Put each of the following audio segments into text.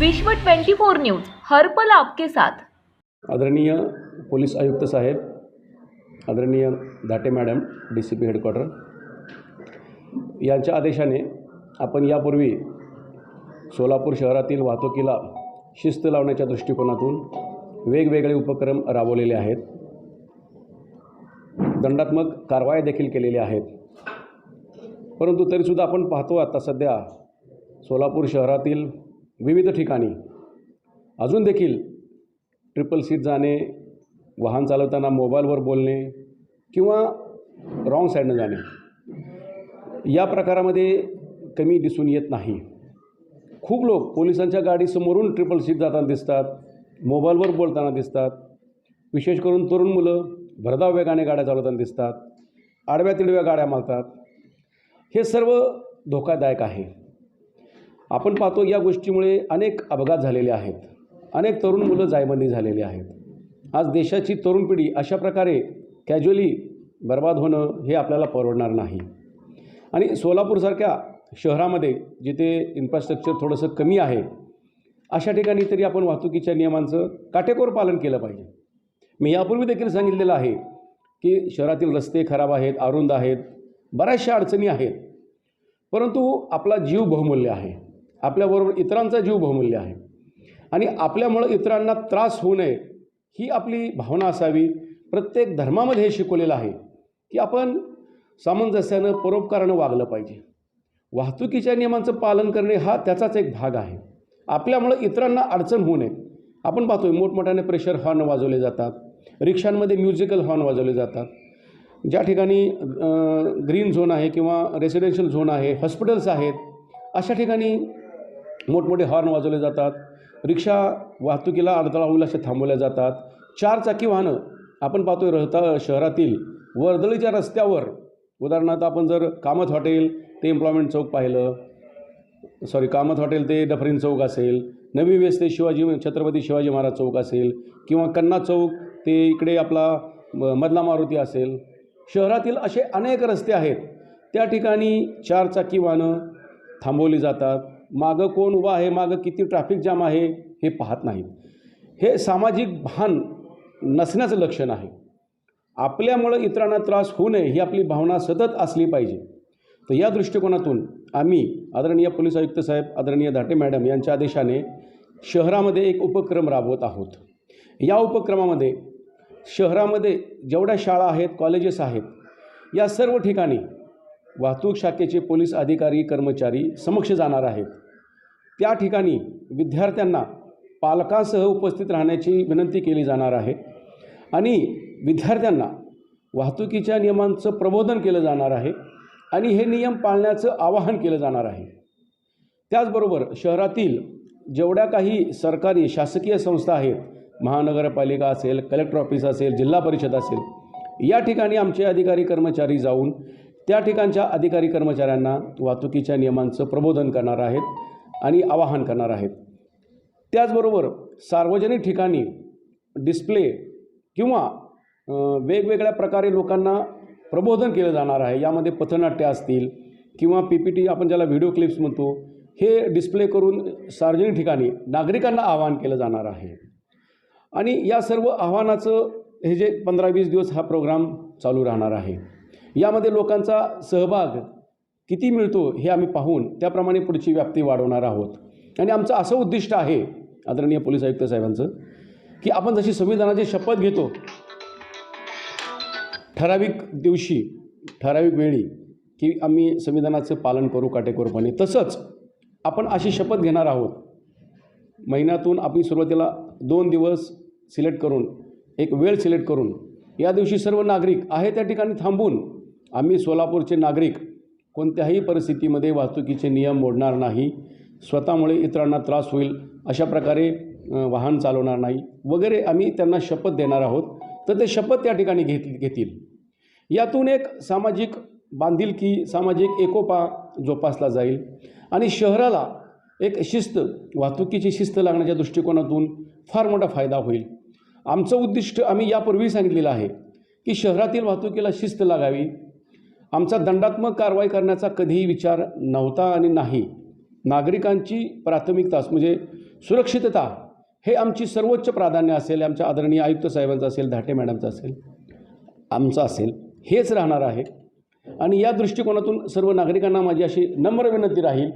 विश्व 24 न्यूज हर्पल आपके साथ. आदरणीय पोलीस आयुक्त साहेब आदरणीय Dhate madam D C P headquarter यांच्या आदेशाने आपण यापूर्वी सोलापूर शहरातील वाहतुकीला शिस्त लावण्याच्या दृष्टिकोनातून वेगवेगळे उपक्रम राबवलेले आहेत. दंडात्मक कारवाया देखील केलेल्या आहेत. परंतु तरीसुद्धा आपण पाहतो आता सध्या सोलापूर शहरातील विविध ठिकाणी. अजून देखील ट्रिपल सीट जाणे वाहन चालवताना मोबाईलवर बोलणे किंवा रॉंग साईडनं जाणे या प्रकारामध्ये कमी दिसून येत नाही. खूप लोक पोलिसांच्या गाडीसमोरून ट्रिपल सीट जाताना दिसतात मोबाईलवर बोलताना दिसतात. विशेष करून तरुण मुलं भरधाव वेगाने गाड्या चालवताना दिसतात आडव्या तिडव्या गाड्या मारतात. हे सर्व धोकादायक आहे. आपण पाहतो या गोष्टीमुळे अनेक अपघात झालेले आहेत. अनेक तरुण मुलं जायबंदी झालेली आहेत. आज देशाची तरुण पिढी अशा प्रकारे कॅज्युअली बर्बाद होणं हे आपल्याला परवडणार नाही. आणि सोलापूरसारख्या शहरामध्ये जिथे इन्फ्रास्ट्रक्चर थोडंसं कमी आहे अशा ठिकाणी तरी आपण वाहतुकीच्या नियमांचं काटेकोर पालन केलं पाहिजे. मी यापूर्वी देखील सांगितलेलं आहे की शहरातील रस्ते खराब आहेत अरुंद आहेत बऱ्याचशा अडचणी आहेत. परंतु आपला जीव बहुमूल्य आहे. आपल्याबरोबर इतरांचा जीव बहुमूल्य आहे. आणि आपल्यामुळं इतरांना त्रास होऊ नये ही आपली भावना असावी. प्रत्येक धर्मामध्ये हे शिकवलेलं आहे की आपण सामंजस्यानं परोपकारानं वागलं पाहिजे. वाहतुकीच्या नियमांचं पालन करणे हा त्याचाच एक भाग आहे. आपल्यामुळं इतरांना अडचण होऊ नये. आपण पाहतोय मोठमोठ्याने प्रेशर हॉर्न वाजवले जातात. रिक्षांमध्ये म्युझिकल हॉर्न वाजवले जातात. ज्या ठिकाणी ग्रीन झोन आहे किंवा रेसिडेन्शियल झोन आहे हॉस्पिटल्स आहेत अशा ठिकाणी मोठमोठे हॉर्न वाजवले जातात. रिक्षा वाहतुकीला अडथळा होईल असे थांबवल्या जातात. चार चाकी वाहनं आपण पाहतोय रहता शहरातील वर्दळीच्या रस्त्यावर. उदाहरणार्थ आपण जर कामत हॉटेल ते एम्प्लॉयमेंट चौक पाहिलं सॉरी कामत हॉटेल ते डफरीन चौक असेल नवी वेस ते शिवाजी छत्रपती शिवाजी महाराज चौक असेल किंवा कन्ना चौक ते इकडे आपला म- मधला मारुती असेल. शहरातील असे अनेक रस्ते आहेत. त्या ठिकाणी चार चाकी वाहनं थांबवली जातात. मागं कोण उभा आहे मागं किती ट्रॅफिक जाम आहे हे पाहत नाहीत. हे सामाजिक भान नसण्याचं लक्षण आहे. आपल्यामुळं इतरांना त्रास होऊ नये ही आपली भावना सतत असली पाहिजे. तर या दृष्टिकोनातून आम्ही आदरणीय पोलीस आयुक्त साहेब आदरणीय धाटे मॅडम यांच्या आदेशाने शहरामध्ये एक उपक्रम राबवत आहोत. या उपक्रमामध्ये शहरामध्ये जेवढ्या शाळा आहेत कॉलेजेस आहेत या सर्व ठिकाणी वाहतूक शाखेचे पोलीस अधिकारी कर्मचारी समक्ष जाणार आहेत. त्या ठिकाणी विद्यार्थ्यांना पालकांसह उपस्थित राहण्याची विनंती केली जाणार आहे आणि विद्यार्थ्यांना वाहतुकीच्या नियमांचं प्रबोधन केलं जाणार आहे आणि हे नियम पाळण्याचं आवाहन केलं जाणार आहे. त्याचबरोबर शहरातील जेवढ्या काही सरकारी शासकीय संस्था आहेत महानगरपालिका असेल कलेक्टर ऑफिस असेल जिल्हा परिषद असेल या ठिकाणी आमचे अधिकारी कर्मचारी जाऊन त्या ठिकाणच्या अधिकारी कर्मचाऱ्यांना वाहतुकीच्या नियमांचं प्रबोधन करणार आहेत आणि आवाहन करणार आहेत. त्याचबरोबर सार्वजनिक ठिकाणी डिस्प्ले किंवा वेगवेगळ्या प्रकारे लोकांना प्रबोधन केलं जाणार आहे. यामध्ये पथनाट्य असतील किंवा पी पी टी आपण ज्याला व्हिडिओ क्लिप्स म्हणतो हे डिस्प्ले करून सार्वजनिक ठिकाणी नागरिकांना आवाहन केलं जाणार आहे. आणि या सर्व आव्हानाचं हे जे पंधरा वीस दिवस हा प्रोग्राम चालू राहणार आहे. यामध्ये लोकांचा सहभाग किती मिळतो हे आम्ही पाहून त्याप्रमाणे पुढची व्याप्ती वाढवणार आहोत. आणि आमचं असं उद्दिष्ट आहे आदरणीय पोलीस आयुक्त साहेबांचं की आपण जशी संविधानाची शपथ घेतो ठराविक दिवशी ठराविक वेळी की आम्ही संविधानाचं पालन करू काटेकोरपणे तसंच आपण अशी शपथ घेणार आहोत. महिन्यातून आम्ही सुरुवातीला दोन दिवस सिलेक्ट करून एक वेळ सिलेक्ट करून या दिवशी सर्व नागरिक आहे त्या ठिकाणी थांबून आम्ही सोलापूरचे नागरिक कोणत्याही परिस्थितीमध्ये वाहतुकीचे नियम मोडणार नाही स्वतःमुळे इतरांना त्रास होईल अशा प्रकारे वाहन चालवणार नाही वगैरे आम्ही त्यांना शपथ देणार आहोत तर ते शपथ त्या ठिकाणी घेत घेतील. यातून एक सामाजिक बांधिलकी सामाजिक एकोपा जोपासला जाईल आणि शहराला एक शिस्त वाहतुकीची शिस्त लागण्याच्या दृष्टिकोनातून फार मोठा फायदा होईल. आमचं उद्दिष्ट आम्ही यापूर्वी सांगितलेलं आहे की शहरातील वाहतुकीला शिस्त लागावी आमचा दंडात्मक कारवाई करण्याचा कधीही विचार नव्हता आणि नाही. नागरिकांची प्राथमिकता म्हणजे सुरक्षितता हे आमची सर्वोच्च प्राधान्य असेल. आमच्या आदरणीय आयुक्त साहेबांचं असेल धाटे मॅडमचं असेल आमचं असेल हेच राहणार आहे. आणि या दृष्टिकोनातून सर्व नागरिकांना माझी अशी नम्र विनंती राहील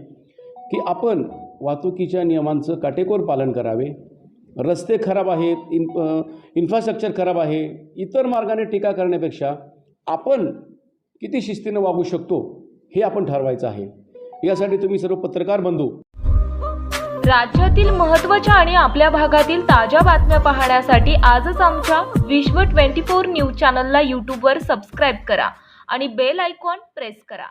की आपण वाहतुकीच्या नियमांचं काटेकोर पालन करावे. रस्ते खराब आहेत इन इन्फ्रास्ट्रक्चर खराब आहे इतर मार्गाने टीका करण्यापेक्षा आपण किती शिस्तीनं वागू शकतो हे आपण ठरवायचं आहे. यासाठी तुम्ही सर्व पत्रकार बंधू. राज्यातील महत्त्वाच्या आणि आपल्या भागातील ताज्या बातम्या पाहण्यासाठी आजच आमच्या विश्व 24 न्यूज चॅनलला यूट्यूबवर सबस्क्राईब करा आणि बेल आयकॉन प्रेस करा.